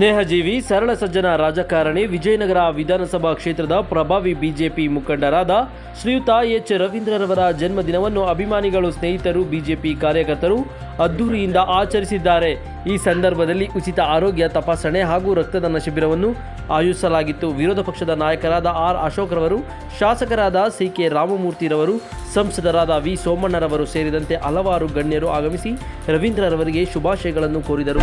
ಸ್ನೇಹಜೀವಿ, ಸರಳ ಸಜ್ಜನ ರಾಜಕಾರಣಿ, ವಿಜಯನಗರ ವಿಧಾನಸಭಾ ಕ್ಷೇತ್ರದ ಪ್ರಭಾವಿ ಬಿಜೆಪಿ ಮುಖಂಡರಾದ ಶ್ರೀಯುತ ಎಚ್ ರವೀಂದ್ರರವರ ಜನ್ಮದಿನವನ್ನು ಅಭಿಮಾನಿಗಳು, ಸ್ನೇಹಿತರು, ಬಿಜೆಪಿ ಕಾರ್ಯಕರ್ತರು ಅದ್ದೂರಿಯಿಂದ ಆಚರಿಸಿದ್ದಾರೆ. ಈ ಸಂದರ್ಭದಲ್ಲಿ ಉಚಿತ ಆರೋಗ್ಯ ತಪಾಸಣೆ ಹಾಗೂ ರಕ್ತದಾನ ಶಿಬಿರವನ್ನು ಆಯೋಜಿಸಲಾಗಿತ್ತು. ವಿರೋಧ ಪಕ್ಷದ ನಾಯಕರಾದ ಆರ್ ಅಶೋಕ್ರವರು, ಶಾಸಕರಾದ ಸಿ ಕೆ ರಾಮಮೂರ್ತಿರವರು, ಸಂಸದರಾದ ವಿ. ಸೋಮಣ್ಣರವರು ಸೇರಿದಂತೆ ಹಲವಾರು ಗಣ್ಯರು ಆಗಮಿಸಿ ರವೀಂದ್ರರವರಿಗೆ ಶುಭಾಶಯಗಳನ್ನು ಕೋರಿದರು.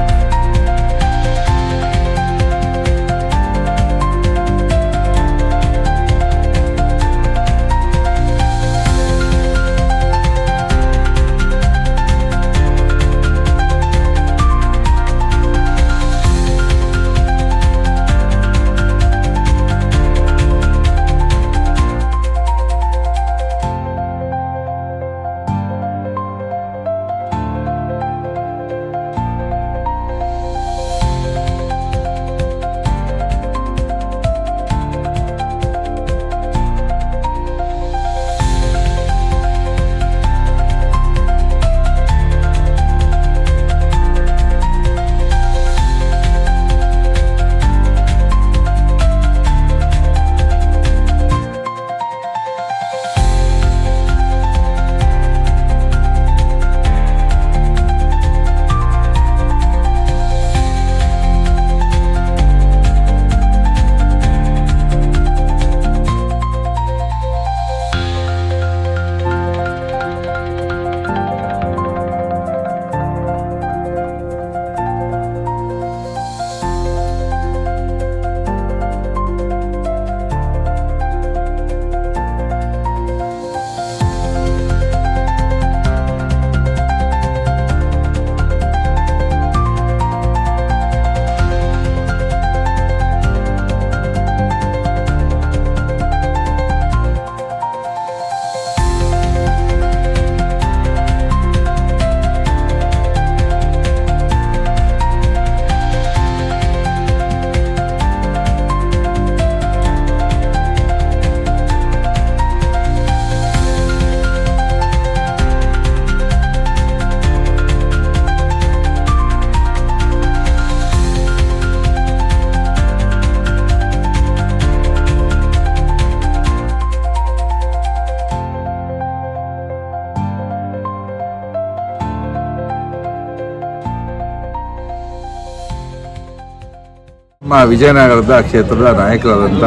ನಮ್ಮ ವಿಜಯನಗರದ ಕ್ಷೇತ್ರದ ನಾಯಕರಾದಂಥ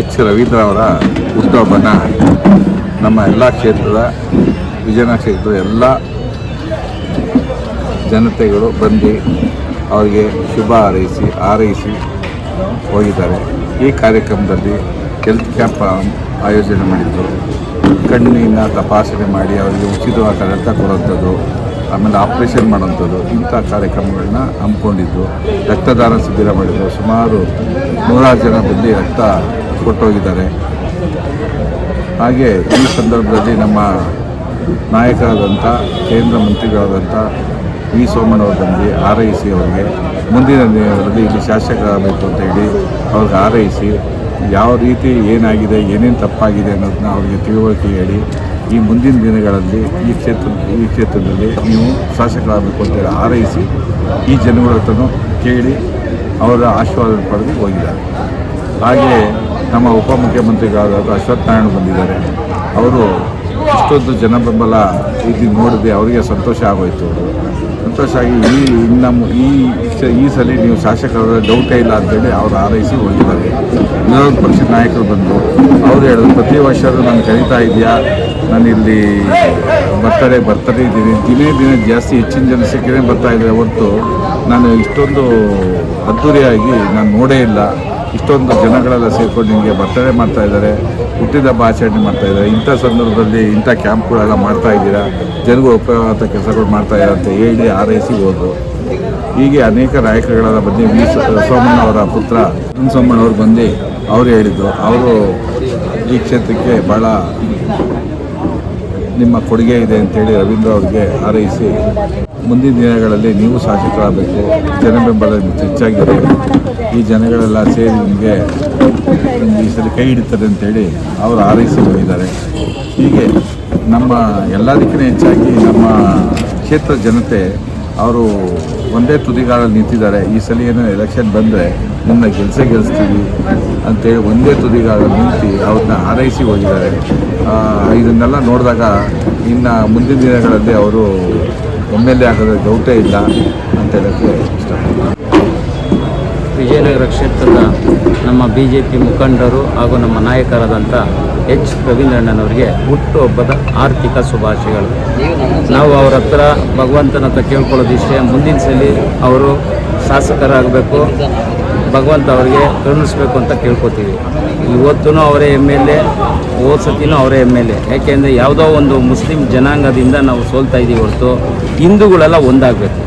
ಎಚ್ ರವೀಂದ್ರ ಅವರ ಹುಟ್ಟುಹಬ್ಬನ ನಮ್ಮ ಎಲ್ಲ ಕ್ಷೇತ್ರದ ವಿಜಯನಗರ ಕ್ಷೇತ್ರದ ಎಲ್ಲ ಜನತೆಗಳು ಬಂದು ಅವರಿಗೆ ಶುಭ ಹಾರೈಸಿ ಹಾರೈಸಿ ಹೋಗಿದ್ದಾರೆ. ಈ ಕಾರ್ಯಕ್ರಮದಲ್ಲಿ ಹೆಲ್ತ್ ಕ್ಯಾಂಪ್ ಆಯೋಜನೆ ಮಾಡಿದ್ದು, ಕಣ್ಣಿನ ತಪಾಸಣೆ ಮಾಡಿ, ಅವರಿಗೆ ಉಚಿತವಾದ ರಕ್ತ ಕೊಡುವಂಥದ್ದು. ಆಮೇಲೆ ಆಪ್ರೇಷನ್ ಮಾಡೋವಂಥದ್ದು, ಇಂಥ ಕಾರ್ಯಕ್ರಮಗಳನ್ನ ಹಮ್ಮಿಕೊಂಡಿದ್ದು, ರಕ್ತದಾನ ಶಿಬಿರ ಮಾಡಿದ್ದು ಸುಮಾರು ನೂರಾರು ಜನ ಬಂದು ರಕ್ತ ಕೊಟ್ಟೋಗಿದ್ದಾರೆ. ಹಾಗೆ ಈ ಸಂದರ್ಭದಲ್ಲಿ ನಮ್ಮ ನಾಯಕರಾದಂಥ, ಕೇಂದ್ರ ಮಂತ್ರಿಗಳಾದಂಥ ವಿ ಸೋಮಣ್ಣವರು ಬಂದು ಆರೈಸಿ ಅವರಿಗೆ, ಮುಂದಿನ ದಿನಗಳಲ್ಲಿ ಇಲ್ಲಿ ಶಾಸಕರಾಗಬೇಕು ಅಂತ ಹೇಳಿ ಅವ್ರಿಗೆ ಆರೈಸಿ, ಯಾವ ರೀತಿ ಏನಾಗಿದೆ, ಏನೇನು ತಪ್ಪಾಗಿದೆ ಅನ್ನೋದನ್ನ ಅವರಿಗೆ ತಿಳುವಳಿಕೆ ಹೇಳಿ ಈ ಮುಂದಿನ ದಿನಗಳಲ್ಲಿ ಈ ಕ್ಷೇತ್ರ, ಈ ಕ್ಷೇತ್ರದಲ್ಲಿ ನೀವು ಶಾಸಕರಾಗಬೇಕು ಅಂತೇಳಿ ಆರೈಸಿ ಈ ಜನಗಳ ಕೇಳಿ ಅವರ ಆಶೀರ್ವಾದ ಪಡೆದು ಹೋಗಿದ್ದಾರೆ. ಹಾಗೆ ನಮ್ಮ ಉಪಮುಖ್ಯಮಂತ್ರಿಗಳಾದ ಅಶ್ವಥ್ ನಾರಾಯಣ ಬಂದಿದ್ದಾರೆ. ಅವರು ಇಷ್ಟೊಂದು ಜನ ಬೆಂಬಲ ಇದು ನೋಡಿದೆ, ಅವರಿಗೆ ಸಂತೋಷ ಆಗೋಯ್ತು. ಸಂತೋಷ ಆಗಿ ಈ ಇನ್ನು ಈ ಈ ಸಲ ನೀವು ಶಾಸಕರ ಡೌಟ್ ಇಲ್ಲ ಅಂತೇಳಿ ಅವ್ರು ಆರೈಸಿ ಹೋಗಿದ್ದಾರೆ. ವಿರೋಧ ಪಕ್ಷದ ನಾಯಕರು ಬಂದು ಅವ್ರು ಹೇಳಿದ್ರು, ಪ್ರತಿ ವರ್ಷ ನಾನು ಕರೀತಾ ಇದೆಯಾ ನಾನು ಇಲ್ಲಿ ಬರ್ತಡೇ ಬರ್ತಾನೆ ಇದ್ದೀನಿ. ದಿನೇ ದಿನ ಜಾಸ್ತಿ ಹೆಚ್ಚಿನ ಜನ ಸಿಕ್ಕರೆ ಬರ್ತಾ ಇದ್ದಾರೆ ಹೊರತು ನಾನು ಇಷ್ಟೊಂದು ಅದ್ದೂರಿಯಾಗಿ ನಾನು ನೋಡೇ ಇಲ್ಲ. ಇಷ್ಟೊಂದು ಜನಗಳೆಲ್ಲ ಸೇರಿಕೊಂಡು ನಿಮಗೆ ಬರ್ತಡೇ ಮಾಡ್ತಾ ಇದ್ದಾರೆ. ಹುಟ್ಟಿದಬ್ಬ ಆಚರಣೆ ಮಾಡ್ತಾ ಇದ್ದಾರೆ. ಇಂಥ ಸಂದರ್ಭದಲ್ಲಿ ಇಂಥ ಕ್ಯಾಂಪ್ಗಳೆಲ್ಲ ಮಾಡ್ತಾ ಇದ್ದೀರಾ? ಜನಗಳು ಉಪಯೋಗವಾದ ಕೆಲಸಗಳು ಮಾಡ್ತಾ ಇದ್ದಾರೆ ಅಂತ ಹೇಳಿ ಆರೈಸಿ ಹೋದರು. ಹೀಗೆ ಅನೇಕ ನಾಯಕರುಗಳೆಲ್ಲ ಬಂದು ವಿ ಸೋಮಣ್ಣ ಅವರ ಪುತ್ರ ಸೋಮಣ್ಣ ಅವರು ಬಂದು ಅವರು ಹೇಳಿದರು ಅವರು ಈ ಕ್ಷೇತ್ರಕ್ಕೆ ಭಾಳ ನಿಮ್ಮ ಕೊಡುಗೆ ಇದೆ ಅಂತೇಳಿ ರವೀಂದ್ರ ಅವರಿಗೆ ಹಾರೈಸಿ ಮುಂದಿನ ದಿನಗಳಲ್ಲಿ ನೀವು ಶಾಸಕರಾಗಬೇಕು. ಜನ ಹೆಚ್ಚಾಗಿದೆ. ಈ ಜನಗಳೆಲ್ಲ ಸೇರಿ ನಿಮಗೆ ಈ ಸಲ ಕೈ ಹಿಡಿತಾರೆ ಅಂತೇಳಿ ಅವರು ಆರೈಸಿ ಹೋಗಿದ್ದಾರೆ ಹೀಗೆ ನಮ್ಮ ಎಲ್ಲದಕ್ಕಿಂತ ಹೆಚ್ಚಾಗಿ ನಮ್ಮ ಕ್ಷೇತ್ರ ಜನತೆ ಅವರು ಒಂದೇ ತುದಿಗಾಲಲ್ಲಿ ನಿಂತಿದ್ದಾರೆ. ಈ ಸಲ ಏನೋ ಎಲೆಕ್ಷನ್ ಬಂದರೆ ನಿನ್ನ ಕೆಲಸ ಗೆಲ್ಲಿಸ್ತೀವಿ ಅಂತೇಳಿ ಒಂದೇ ತುದಿಗಾಲಲ್ಲಿ ನಿಂತು ಅವ್ರನ್ನ ಹಾರೈಸಿ ಹೋಗಿದ್ದಾರೆ. ಇದನ್ನೆಲ್ಲ ನೋಡಿದಾಗ ಇನ್ನು ಮುಂದಿನ ದಿನಗಳಲ್ಲಿ ಅವರು ಎಂ ಎಲ್ ಎ ಆಗೋದ್ರ ಡೌಟೇ ಇಲ್ಲ ಅಂತ ಹೇಳೋಕ್ಕೆ ಇಷ್ಟಪಡ್ತೀನಿ. ವಿಜಯನಗರ ಕ್ಷೇತ್ರದ ನಮ್ಮ ಬಿ ಜೆ ಪಿ ಮುಖಂಡರು ಹಾಗೂ ನಮ್ಮ ನಾಯಕರಾದಂಥ ಎಚ್ ರವೀಂದ್ರಣ್ಣನವರಿಗೆ ಹುಟ್ಟುಹಬ್ಬದ ಆರ್ಥಿಕ ಶುಭಾಶಯಗಳು. ನಾವು ಅವರ ಹತ್ರ ಭಗವಂತನ ಹತ್ರ ಕೇಳ್ಕೊಳ್ಳೋದಿಷ್ಟೇ ಮುಂದಿನ ಸಲ ಅವರು ಶಾಸಕರಾಗಬೇಕು, ಭಗವಂತ ಅವರಿಗೆ ಕರುಣಿಸ್ಬೇಕು ಅಂತ ಕೇಳ್ಕೊತೀವಿ. ಇವತ್ತೂ ಅವರೇ ಎಂ ಎಲ್ ಎ ಹೋದ ಸತಿನೂ ಅವರೇ ಎಂ ಎಲ್ ಎ. ಯಾಕೆಂದರೆ ಯಾವುದೋ ಒಂದು ಮುಸ್ಲಿಂ ಜನಾಂಗದಿಂದ ನಾವು ಸೋಲ್ತಾ ಇದ್ದೀವಿ ಹೊರತು ಹಿಂದೂಗಳೆಲ್ಲ ಒಂದಾಗಬೇಕು.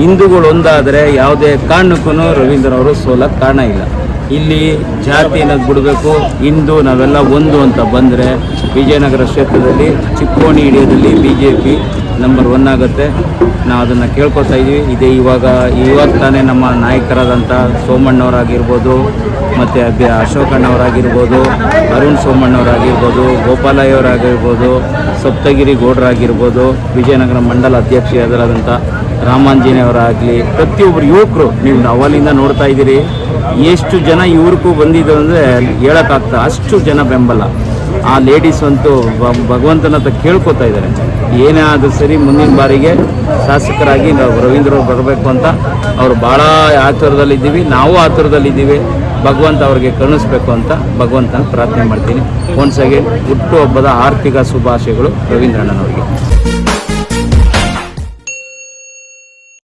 ಹಿಂದೂಗಳು ಒಂದಾದರೆ ಯಾವುದೇ ಕಾರಣಕ್ಕೂ ರವೀಂದ್ರ ಅವರು ಸೋಲಕ್ಕೆ ಕಾರಣ ಇಲ್ಲ. ಇಲ್ಲಿ ಜಾತಿ ಅನ್ನೋದು ಬಿಡಬೇಕು, ಹಿಂದೂ ನಾವೆಲ್ಲ ಒಂದು ಅಂತ ಬಂದರೆ ವಿಜಯನಗರ ಕ್ಷೇತ್ರದಲ್ಲಿ ಚಿಕ್ಕೋಣಿ ಹಿಡಿಯೋದಲ್ಲಿ B J P number one ಆಗುತ್ತೆ. ನಾವು ಅದನ್ನು ಕೇಳ್ಕೊತಾ ಇದ್ದೀವಿ ಇದೇ ಇವಾಗ ಇವಾಗ ತಾನೇ ನಮ್ಮ ನಾಯಕರಾದಂಥ ಸೋಮಣ್ಣವರಾಗಿರ್ಬೋದು, ಮತ್ತು ಅಭ್ಯ ಅಶೋಕಣ್ಣವರಾಗಿರ್ಬೋದು ಅರುಣ್ ಸೋಮಣ್ಣವರಾಗಿರ್ಬೋದು ಗೋಪಾಲಯ್ಯವರಾಗಿರ್ಬೋದು ಸಪ್ತಗಿರಿ ಗೌಡರಾಗಿರ್ಬೋದು, ವಿಜಯನಗರ ಮಂಡಲ ಅಧ್ಯಕ್ಷರಾದಂಥ ರಾಮಾಂಜನೇಯವರಾಗಲಿ ಪ್ರತಿಯೊಬ್ಬರು ಯುವಕರು ನೀವು ಅವಲಿಂದ ನೋಡ್ತಾ ಇದ್ದೀರಿ. ಎಷ್ಟು ಜನ ಇವ್ರಿಗೂ ಬಂದಿದ್ದು ಅಂದರೆ ಹೇಳೋಕ್ಕಾಗ್ತಾ ಅಷ್ಟು ಜನ ಬೆಂಬಲ. ಆ ಲೇಡೀಸ್ ಅಂತೂ ಭಗವಂತನ ಹತ್ರ ಕೇಳ್ಕೊತಾ ಇದ್ದಾರೆ. ಏನೇ ಆದರೂ ಸರಿ ಮುಂದಿನ ಬಾರಿಗೆ ಶಾಸಕರಾಗಿ ನಾವು ರವೀಂದ್ರ ಬರಬೇಕು ಅಂತ ಅವರು ಭಾಳ ಆತುರದಲ್ಲಿದ್ದೀವಿ, ನಾವು ಆತುರದಲ್ಲಿದ್ದೀವಿ. ಭಗವಂತ ಅವ್ರಿಗೆ ಕರುಣಿಸ್ಬೇಕು ಅಂತ ಭಗವಂತನ ಪ್ರಾರ್ಥನೆ ಮಾಡ್ತೀನಿ. ಒನ್ಸ್ ಅಗೇನ್ ಹುಟ್ಟುಹಬ್ಬದ ಆರ್ಥಿಕ ಶುಭಾಶಯಗಳು ರವೀಂದ್ರಣ್ಣನವರಿಗೆ.